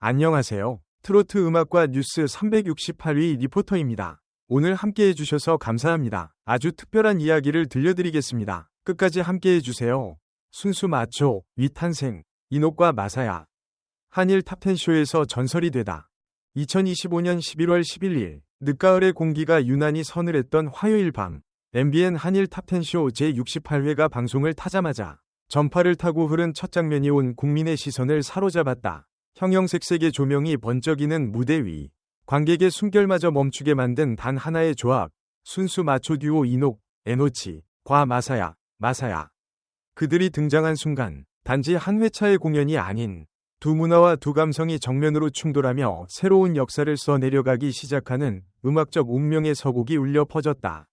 안녕하세요. 트로트 음악과 뉴스 368위 리포터입니다. 오늘 함께 해 주셔서 감사합니다. 아주 특별한 이야기를 들려드리겠습니다. 끝까지 함께 해 주세요. 순수 마초, 위탄생, 이녹과 마사야. 한일 탑텐쇼에서 전설이 되다. 2025년 11월 11일, 늦가을의 공기가 유난히 서늘했던 화요일 밤, MBN 한일 탑텐쇼 제68회가 방송을 타자마자 전파를 타고 흐른 첫 장면이 온 국민의 시선을 사로잡았다. 형형색색의 조명이 번쩍이는 무대 위, 관객의 숨결마저 멈추게 만든 단 하나의 조합, 순수 마초 듀오 이녹, 에노치, 과 마사야, 마사야. 그들이 등장한 순간, 단지 한 회차의 공연이 아닌 두 문화와 두 감성이 정면으로 충돌하며 새로운 역사를 써내려가기 시작하는 음악적 운명의 서곡이 울려 퍼졌다.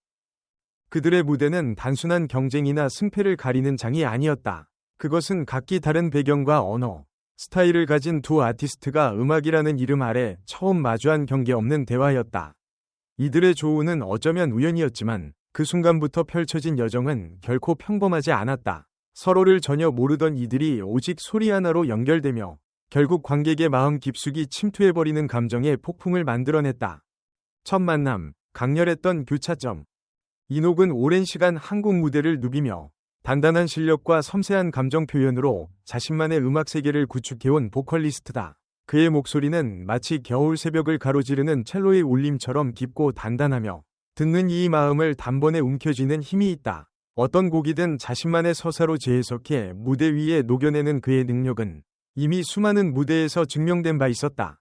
그들의 무대는 단순한 경쟁이나 승패를 가리는 장이 아니었다. 그것은 각기 다른 배경과 언어, 스타일을 가진 두 아티스트가 음악이라는 이름 아래 처음 마주한 경계 없는 대화였다. 이들의 조우는 어쩌면 우연이었지만 그 순간부터 펼쳐진 여정은 결코 평범하지 않았다. 서로를 전혀 모르던 이들이 오직 소리 하나로 연결되며 결국 관객의 마음 깊숙이 침투해버리는 감정의 폭풍을 만들어냈다. 첫 만남, 강렬했던 교차점. 이녹은 오랜 시간 한국 무대를 누비며 단단한 실력과 섬세한 감정 표현으로 자신만의 음악 세계를 구축해온 보컬리스트다. 그의 목소리는 마치 겨울 새벽을 가로지르는 첼로의 울림처럼 깊고 단단하며 듣는 이 마음을 단번에 움켜쥐는 힘이 있다. 어떤 곡이든 자신만의 서사로 재해석해 무대 위에 녹여내는 그의 능력은 이미 수많은 무대에서 증명된 바 있었다.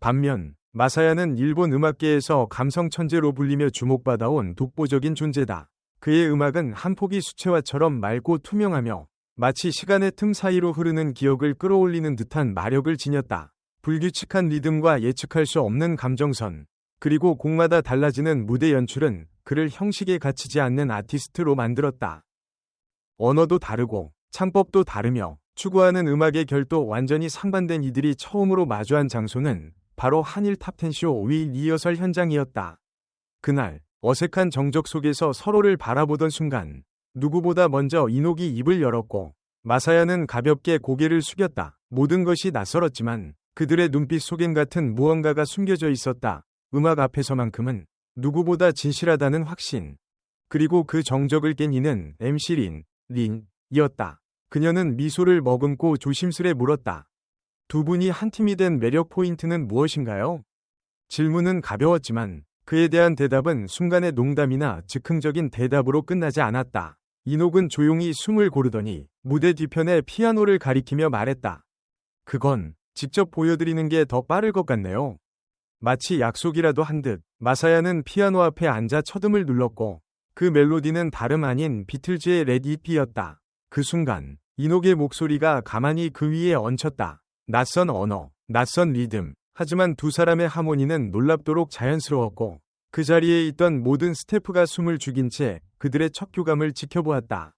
반면 마사야는 일본 음악계에서 감성 천재로 불리며 주목받아온 독보적인 존재다. 그의 음악은 한 폭의 수채화처럼 맑고 투명하며 마치 시간의 틈 사이로 흐르는 기억을 끌어올리는 듯한 마력을 지녔다. 불규칙한 리듬과 예측할 수 없는 감정선, 그리고 곡마다 달라지는 무대 연출은 그를 형식에 갇히지 않는 아티스트로 만들었다. 언어도 다르고 창법도 다르며 추구하는 음악의 결도 완전히 상반된 이들이 처음으로 마주한 장소는 바로 한일 탑텐쇼 위 리허설 현장이었다. 그날 어색한 정적 속에서 서로를 바라보던 순간 누구보다 먼저 이녹이 입을 열었고 마사야는 가볍게 고개를 숙였다. 모든 것이 낯설었지만 그들의 눈빛 속엔 같은 무언가가 숨겨져 있었다. 음악 앞에서만큼은 누구보다 진실하다는 확신. 그리고 그 정적을 깬 이는 MC 린, 린이었다. 그녀는 미소를 머금고 조심스레 물었다. 두 분이 한 팀이 된 매력 포인트는 무엇인가요? 질문은 가벼웠지만 그에 대한 대답은 순간의 농담이나 즉흥적인 대답으로 끝나지 않았다. 이녹은 조용히 숨을 고르더니 무대 뒤편에 피아노를 가리키며 말했다. 그건 직접 보여드리는 게 더 빠를 것 같네요. 마치 약속이라도 한 듯 마사야는 피아노 앞에 앉아 첫음을 눌렀고 그 멜로디는 다름 아닌 비틀즈의 레디피였다. 그 순간 이녹의 목소리가 가만히 그 위에 얹혔다. 낯선 언어, 낯선 리듬, 하지만 두 사람의 하모니는 놀랍도록 자연스러웠고 그 자리에 있던 모든 스태프가 숨을 죽인 채 그들의 첫 교감을 지켜보았다.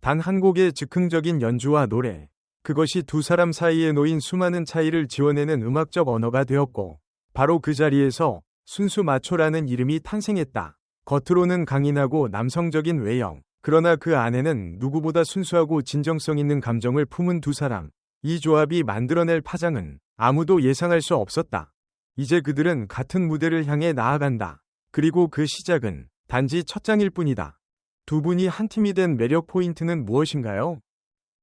단 한 곡의 즉흥적인 연주와 노래, 그것이 두 사람 사이에 놓인 수많은 차이를 지워내는 음악적 언어가 되었고, 바로 그 자리에서 순수 마초라는 이름이 탄생했다. 겉으로는 강인하고 남성적인 외형, 그러나 그 안에는 누구보다 순수하고 진정성 있는 감정을 품은 두 사람. 이 조합이 만들어낼 파장은 아무도 예상할 수 없었다. 이제 그들은 같은 무대를 향해 나아간다. 그리고 그 시작은 단지 첫 장일 뿐이다. 두 분이 한 팀이 된 매력 포인트는 무엇인가요?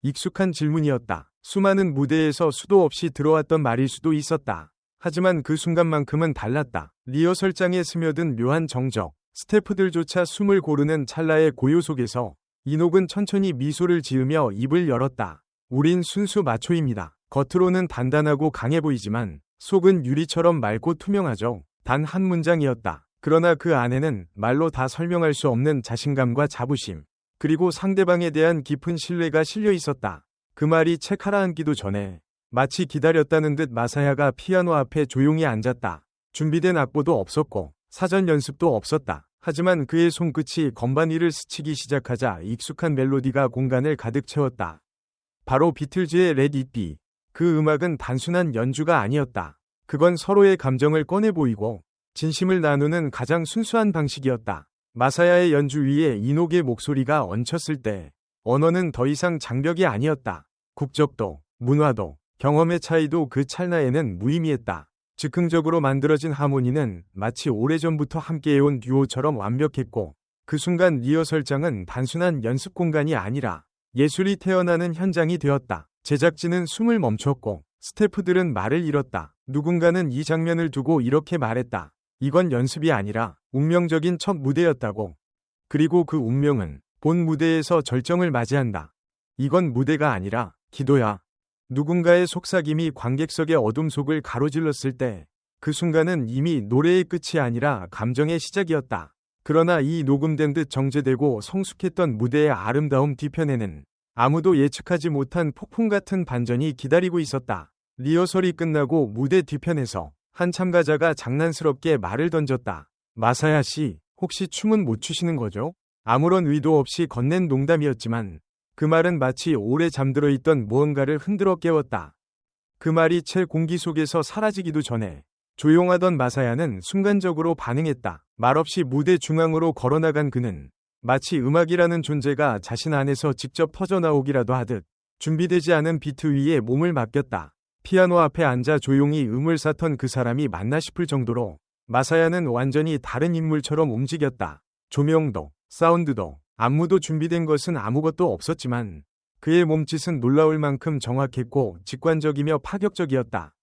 익숙한 질문이었다. 수많은 무대에서 수도 없이 들어왔던 말일 수도 있었다. 하지만 그 순간만큼은 달랐다. 리허설장에 스며든 묘한 정적, 스태프들조차 숨을 고르는 찰나의 고요 속에서 이녹은 천천히 미소를 지으며 입을 열었다. 우린 순수 마초입니다. 겉으로는 단단하고 강해 보이지만 속은 유리처럼 맑고 투명하죠. 단 한 문장이었다. 그러나 그 안에는 말로 다 설명할 수 없는 자신감과 자부심, 그리고 상대방에 대한 깊은 신뢰가 실려 있었다. 그 말이 책 하나앉기도 전에 마치 기다렸다는 듯 마사야가 피아노 앞에 조용히 앉았다. 준비된 악보도 없었고 사전 연습도 없었다. 하지만 그의 손끝이 건반 위를 스치기 시작하자 익숙한 멜로디가 공간을 가득 채웠다. 바로 비틀즈의 레디 잇 그 음악은 단순한 연주가 아니었다. 그건 서로의 감정을 꺼내 보이고 진심을 나누는 가장 순수한 방식이었다. 마사야의 연주 위에 이녹의 목소리가 얹혔을 때 언어는 더 이상 장벽이 아니었다. 국적도, 문화도, 경험의 차이도 그 찰나에는 무의미했다. 즉흥적으로 만들어진 하모니는 마치 오래전부터 함께해온 듀오처럼 완벽했고 그 순간 리허설장은 단순한 연습 공간이 아니라 예술이 태어나는 현장이 되었다. 제작진은 숨을 멈췄고 스태프들은 말을 잃었다. 누군가는 이 장면을 두고 이렇게 말했다. 이건 연습이 아니라 운명적인 첫 무대였다고. 그리고 그 운명은 본 무대에서 절정을 맞이한다. 이건 무대가 아니라 기도야. 누군가의 속삭임이 관객석의 어둠 속을 가로질렀을 때 그 순간은 이미 노래의 끝이 아니라 감정의 시작이었다. 그러나 이 녹음된 듯 정제되고 성숙했던 무대의 아름다움 뒤편에는 아무도 예측하지 못한 폭풍 같은 반전이 기다리고 있었다. 리허설이 끝나고 무대 뒤편에서 한 참가자가 장난스럽게 말을 던졌다. 마사야 씨, 혹시 춤은 못 추시는 거죠? 아무런 의도 없이 건넨 농담이었지만 그 말은 마치 오래 잠들어 있던 무언가를 흔들어 깨웠다. 그 말이 채 공기 속에서 사라지기도 전에 조용하던 마사야는 순간적으로 반응했다. 말없이 무대 중앙으로 걸어나간 그는 마치 음악이라는 존재가 자신 안에서 직접 터져나오기라도 하듯 준비되지 않은 비트 위에 몸을 맡겼다. 피아노 앞에 앉아 조용히 음을 쌓던 그 사람이 맞나 싶을 정도로 마사야는 완전히 다른 인물처럼 움직였다. 조명도, 사운드도, 안무도 준비된 것은 아무것도 없었지만 그의 몸짓은 놀라울 만큼 정확했고 직관적이며 파격적이었다.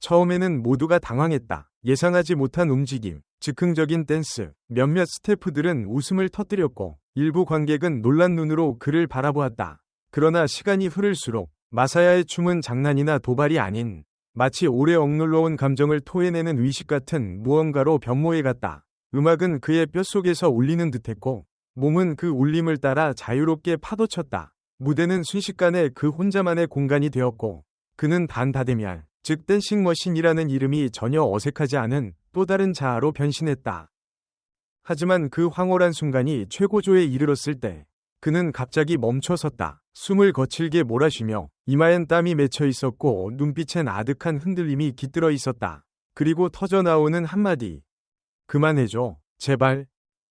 처음에는 모두가 당황했다. 예상하지 못한 움직임, 즉흥적인 댄스, 몇몇 스태프들은 웃음을 터뜨렸고 일부 관객은 놀란 눈으로 그를 바라보았다. 그러나 시간이 흐를수록 마사야의 춤은 장난이나 도발이 아닌 마치 오래 억눌러온 감정을 토해내는 의식 같은 무언가로 변모해갔다. 음악은 그의 뼛속에서 울리는 듯했고 몸은 그 울림을 따라 자유롭게 파도쳤다. 무대는 순식간에 그 혼자만의 공간이 되었고 그는 단다데미알, 즉 댄싱 머신이라는 이름이 전혀 어색하지 않은 또 다른 자아로 변신했다. 하지만 그 황홀한 순간이 최고조에 이르렀을 때 그는 갑자기 멈춰섰다. 숨을 거칠게 몰아쉬며 이마엔 땀이 맺혀 있었고 눈빛엔 아득한 흔들림이 깃들어 있었다. 그리고 터져 나오는 한마디. 그만해줘. 제발.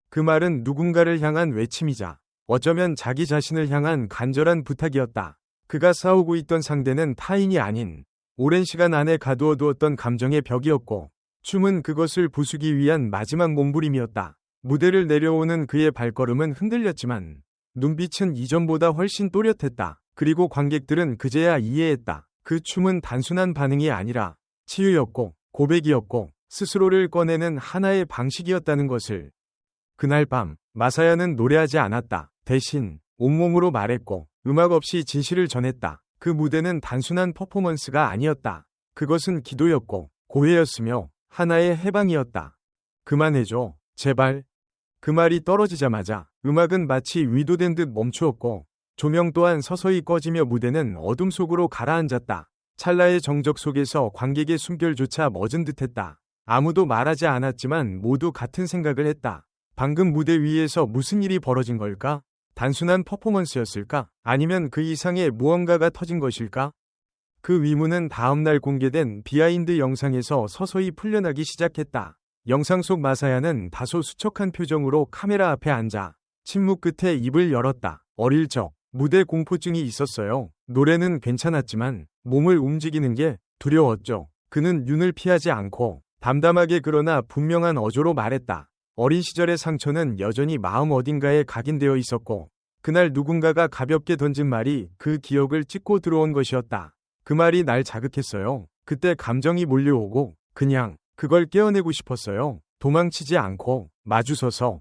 그 말은 누군가를 향한 외침이자 어쩌면 자기 자신을 향한 간절한 부탁이었다. 그가 싸우고 있던 상대는 타인이 아닌 오랜 시간 안에 가두어 두었던 감정의 벽이었고 춤은 그것을 부수기 위한 마지막 몸부림이었다. 무대를 내려오는 그의 발걸음은 흔들렸지만 눈빛은 이전보다 훨씬 또렷했다. 그리고 관객들은 그제야 이해했다. 그 춤은 단순한 반응이 아니라 치유였고 고백이었고 스스로를 꺼내는 하나의 방식이었다는 것을. 그날 밤 마사야는 노래하지 않았다. 대신 온몸으로 말했고 음악 없이 진실을 전했다. 그 무대는 단순한 퍼포먼스가 아니었다. 그것은 기도였고 고해였으며 하나의 해방이었다. 그만해줘. 제발. 그 말이 떨어지자마자 음악은 마치 위도된 듯 멈추었고 조명 또한 서서히 꺼지며 무대는 어둠 속으로 가라앉았다. 찰나의 정적 속에서 관객의 숨결조차 멎은 듯했다. 아무도 말하지 않았지만 모두 같은 생각을 했다. 방금 무대 위에서 무슨 일이 벌어진 걸까? 단순한 퍼포먼스였을까? 아니면 그 이상의 무언가가 터진 것일까? 그 위문은 다음날 공개된 비하인드 영상에서 서서히 풀려나기 시작했다. 영상 속 마사야는 다소 수척한 표정으로 카메라 앞에 앉아 침묵 끝에 입을 열었다. 어릴 적 무대 공포증이 있었어요. 노래는 괜찮았지만 몸을 움직이는 게 두려웠죠. 그는 눈을 피하지 않고 담담하게 그러나 분명한 어조로 말했다. 어린 시절의 상처는 여전히 마음 어딘가에 각인되어 있었고 그날 누군가가 가볍게 던진 말이 그 기억을 찍고 들어온 것이었다. 그 말이 날 자극했어요. 그때 감정이 몰려오고 그냥 그걸 깨어내고 싶었어요. 도망치지 않고 마주서서.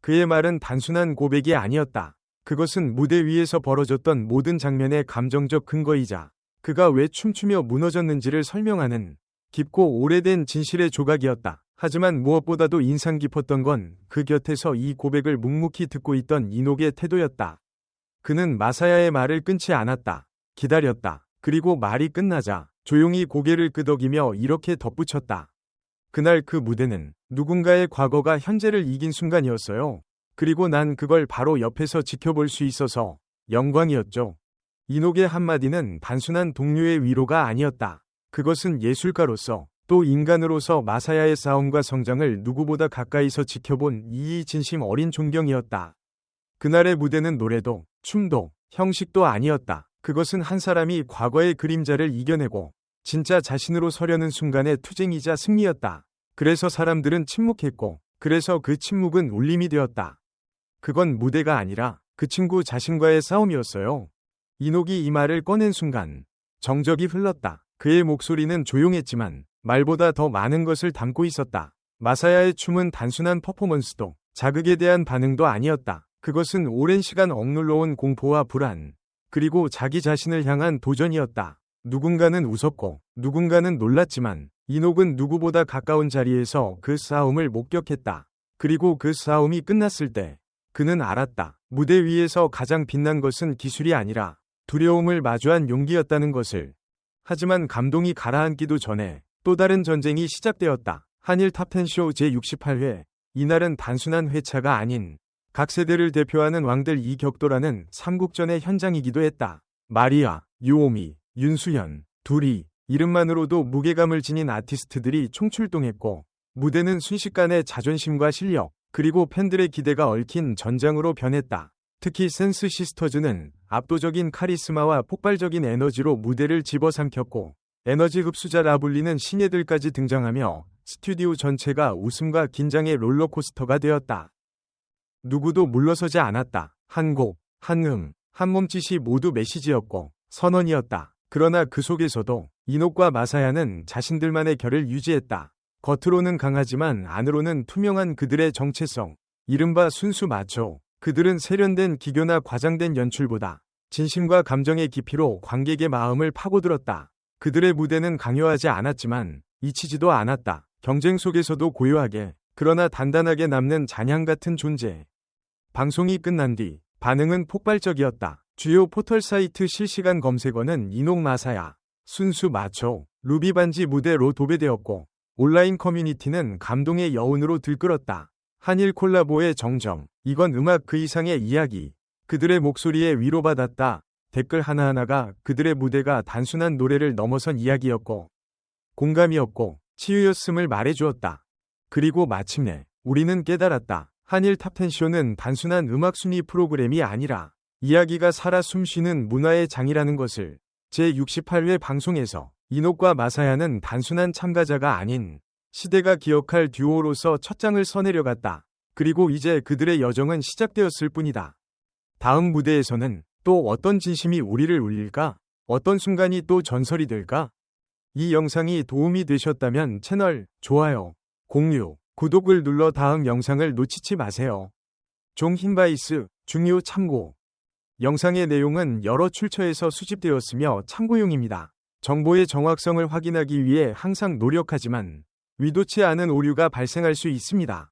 그의 말은 단순한 고백이 아니었다. 그것은 무대 위에서 벌어졌던 모든 장면의 감정적 근거이자 그가 왜 춤추며 무너졌는지를 설명하는 깊고 오래된 진실의 조각이었다. 하지만 무엇보다도 인상 깊었던 건 그 곁에서 이 고백을 묵묵히 듣고 있던 이녹의 태도였다. 그는 마사야의 말을 끊지 않았다. 기다렸다. 그리고 말이 끝나자 조용히 고개를 끄덕이며 이렇게 덧붙였다. 그날 그 무대는 누군가의 과거가 현재를 이긴 순간이었어요. 그리고 난 그걸 바로 옆에서 지켜볼 수 있어서 영광이었죠. 이녹의 한마디는 단순한 동료의 위로가 아니었다. 그것은 예술가로서 또 인간으로서 마사야의 싸움과 성장을 누구보다 가까이서 지켜본 이 진심 어린 존경이었다. 그날의 무대는 노래도 춤도 형식도 아니었다. 그것은 한 사람이 과거의 그림자를 이겨내고 진짜 자신으로 서려는 순간의 투쟁이자 승리였다. 그래서 사람들은 침묵했고, 그래서 그 침묵은 울림이 되었다. 그건 무대가 아니라 그 친구 자신과의 싸움이었어요. 이녹이 이 말을 꺼낸 순간 정적이 흘렀다. 그의 목소리는 조용했지만 말보다 더 많은 것을 담고 있었다. 마사야의 춤은 단순한 퍼포먼스도 자극에 대한 반응도 아니었다. 그것은 오랜 시간 억눌러온 공포와 불안, 그리고 자기 자신을 향한 도전이었다. 누군가는 웃었고 누군가는 놀랐지만 이녹은 누구보다 가까운 자리에서 그 싸움을 목격했다. 그리고 그 싸움이 끝났을 때 그는 알았다. 무대 위에서 가장 빛난 것은 기술이 아니라 두려움을 마주한 용기였다는 것을. 하지만 감동이 가라앉기도 전에 또 다른 전쟁이 시작되었다. 한일 탑텐쇼 제68회. 이날은 단순한 회차가 아닌 각 세대를 대표하는 왕들 이 격도라는 삼국전의 현장이기도 했다. 마리아, 유오미, 윤수현, 둘이 이름만으로도 무게감을 지닌 아티스트들이 총출동했고 무대는 순식간에 자존심과 실력 그리고 팬들의 기대가 얽힌 전장으로 변했다. 특히 센스 시스터즈는 압도적인 카리스마와 폭발적인 에너지로 무대를 집어삼켰고 에너지 흡수자라 불리는 신예들까지 등장하며 스튜디오 전체가 웃음과 긴장의 롤러코스터가 되었다. 누구도 물러서지 않았다. 한 곡, 한 음, 한 몸짓이 모두 메시지였고 선언이었다. 그러나 그 속에서도 이녹과 마사야는 자신들만의 결을 유지했다. 겉으로는 강하지만 안으로는 투명한 그들의 정체성, 이른바 순수 마초, 그들은 세련된 기교나 과장된 연출보다 진심과 감정의 깊이로 관객의 마음을 파고들었다. 그들의 무대는 강요하지 않았지만 잊히지도 않았다. 경쟁 속에서도 고요하게 그러나 단단하게 남는 잔향 같은 존재. 방송이 끝난 뒤 반응은 폭발적이었다. 주요 포털 사이트 실시간 검색어는 이녹 마사야, 순수 마초, 루비 반지 무대로 도배되었고 온라인 커뮤니티는 감동의 여운으로 들끓었다. 한일 콜라보의 정점, 이건 음악 그 이상의 이야기. 그들의 목소리에 위로받았다. 댓글 하나하나가 그들의 무대가 단순한 노래를 넘어선 이야기였고, 공감이었고, 치유였음을 말해주었다. 그리고 마침내, 우리는 깨달았다. 한일 탑텐쇼는 단순한 음악 순위 프로그램이 아니라, 이야기가 살아 숨쉬는 문화의 장이라는 것을 제68회 방송에서 이녹과 마사야는 단순한 참가자가 아닌 시대가 기억할 듀오로서 첫 장을 서내려갔다. 그리고 이제 그들의 여정은 시작되었을 뿐이다. 다음 무대에서는 또 어떤 진심이 우리를 울릴까? 어떤 순간이 또 전설이 될까? 이 영상이 도움이 되셨다면 채널 좋아요, 공유, 구독을 눌러 다음 영상을 놓치지 마세요. 종힌바이스 중요 참고 영상의 내용은 여러 출처에서 수집되었으며 참고용입니다. 정보의 정확성을 확인하기 위해 항상 노력하지만 위도치 않은 오류가 발생할 수 있습니다.